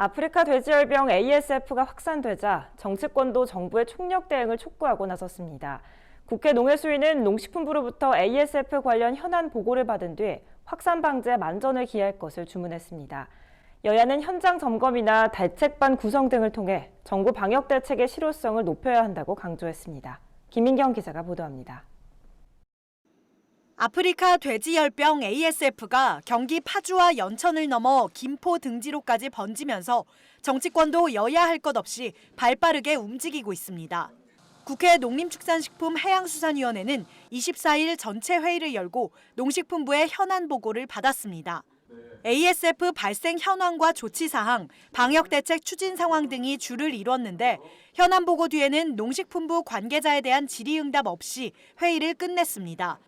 아프리카 돼지열병 ASF가 확산되자 정치권도 정부의 총력 대응을 촉구하고 나섰습니다. 국회 농해수위는 농식품부로부터 ASF 관련 현안 보고를 받은 뒤 확산 방지에 만전을 기할 것을 주문했습니다. 여야는 현장 점검이나 대책반 구성 등을 통해 정부 방역 대책의 실효성을 높여야 한다고 강조했습니다. 김민경 기자가 보도합니다. 아프리카 돼지열병 ASF가 경기 파주와 연천을 넘어 김포 등지로까지 번지면서 정치권도 여야 할 것 없이 발빠르게 움직이고 있습니다. 국회 농림축산식품해양수산위원회는 24일 전체 회의를 열고 농식품부의 현안 보고를 받았습니다. ASF 발생 현황과 조치 사항, 방역 대책 추진 상황 등이 주를 이뤘는데 현안 보고 뒤에는 농식품부 관계자에 대한 질의응답 없이 회의를 끝냈습니다.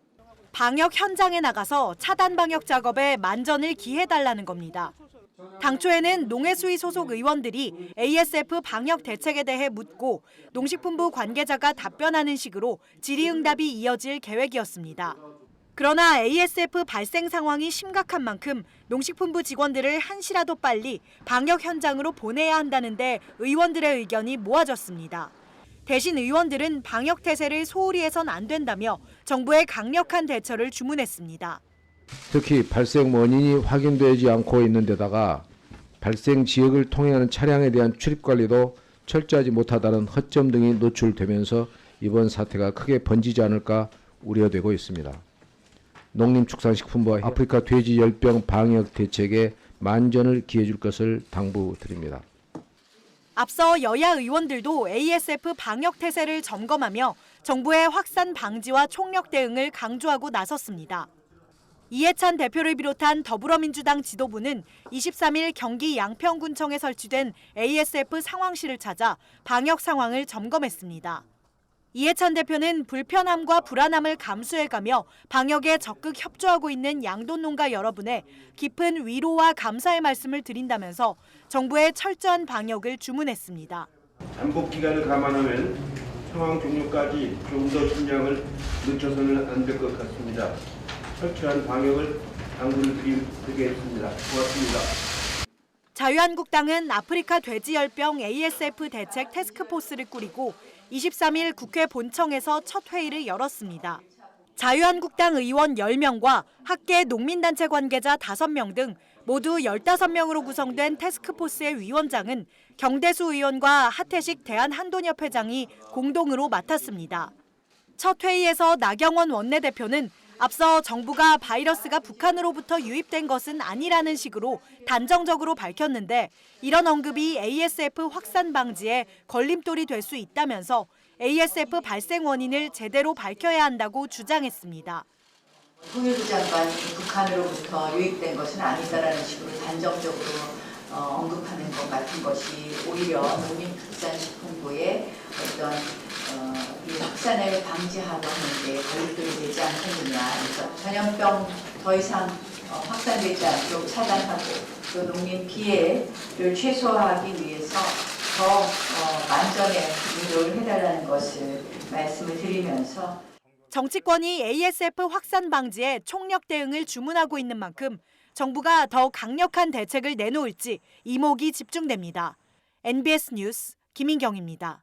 방역 현장에 나가서 차단 방역 작업에 만전을 기해달라는 겁니다. 당초에는 농해수위 소속 의원들이 ASF 방역 대책에 대해 묻고 농식품부 관계자가 답변하는 식으로 질의응답이 이어질 계획이었습니다. 그러나 ASF 발생 상황이 심각한 만큼 농식품부 직원들을 한시라도 빨리 방역 현장으로 보내야 한다는데 의원들의 의견이 모아졌습니다. 대신 의원들은 방역 태세를 소홀히 해선 안 된다며 정부의 강력한 대처를 주문했습니다. 특히 발생 원인이 확인되지 않고 있는 데다가 발생 지역을 통행하는 차량에 대한 출입 관리도 철저하지 못하다는 허점 등이 노출되면서 이번 사태가 크게 번지지 않을까 우려되고 있습니다. 농림축산식품부와 아프리카 돼지 열병 방역 대책에 만전을 기해줄 것을 당부드립니다. 앞서 여야 의원들도 ASF 방역 태세를 점검하며 정부의 확산 방지와 총력 대응을 강조하고 나섰습니다. 이해찬 대표를 비롯한 더불어민주당 지도부는 23일 경기 양평군청에 설치된 ASF 상황실을 찾아 방역 상황을 점검했습니다. 이해찬 대표는 불편함과 불안함을 감수해가며 방역에 적극 협조하고 있는 양돈 농가 여러분의 깊은 위로와 감사의 말씀을 드린다면서 정부의 철저한 방역을 주문했습니다. 잠복 기간을 감안하면 상황 종료까지 좀더 신경을 늦춰서는 안 될 것 같습니다. 철저한 방역을 당부를 드리- 드리겠습니다. 고맙습니다. 자유한국당은 아프리카 돼지열병 ASF 대책 태스크포스를 꾸리고 23일 국회 본청에서 첫 회의를 열었습니다. 자유한국당 의원 10명과 학계 농민단체 관계자 5명 등 모두 15명으로 구성된 태스크포스의 위원장은 경대수 의원과 하태식 대한한돈협회장이 공동으로 맡았습니다. 첫 회의에서 나경원 원내대표는 앞서 정부가 바이러스가 북한으로부터 유입된 것은 아니라는 식으로 단정적으로 밝혔는데 이런 언급이 ASF 확산 방지에 걸림돌이 될 수 있다면서 ASF 발생 원인을 제대로 밝혀야 한다고 주장했습니다. 통일부 장관이 북한으로부터 유입된 것은 아니다라는 식으로 단정적으로 어, 언급하는 것 같은 것이 오히려 농림축산식품부의 어떤 어, 이 확산을 방지하고 하는 데 걸림돌이 되지 않겠느냐. 그래서 전염병 더 이상 어, 확산되지 않도록 차단하고 또 농민 피해를 최소화하기 위해서 더 어, 만전의 노력을 해달라는 것을 말씀을 드리면서 정치권이 ASF 확산 방지에 총력 대응을 주문하고 있는 만큼 정부가 더 강력한 대책을 내놓을지 이목이 집중됩니다. NBS 뉴스 김인경입니다.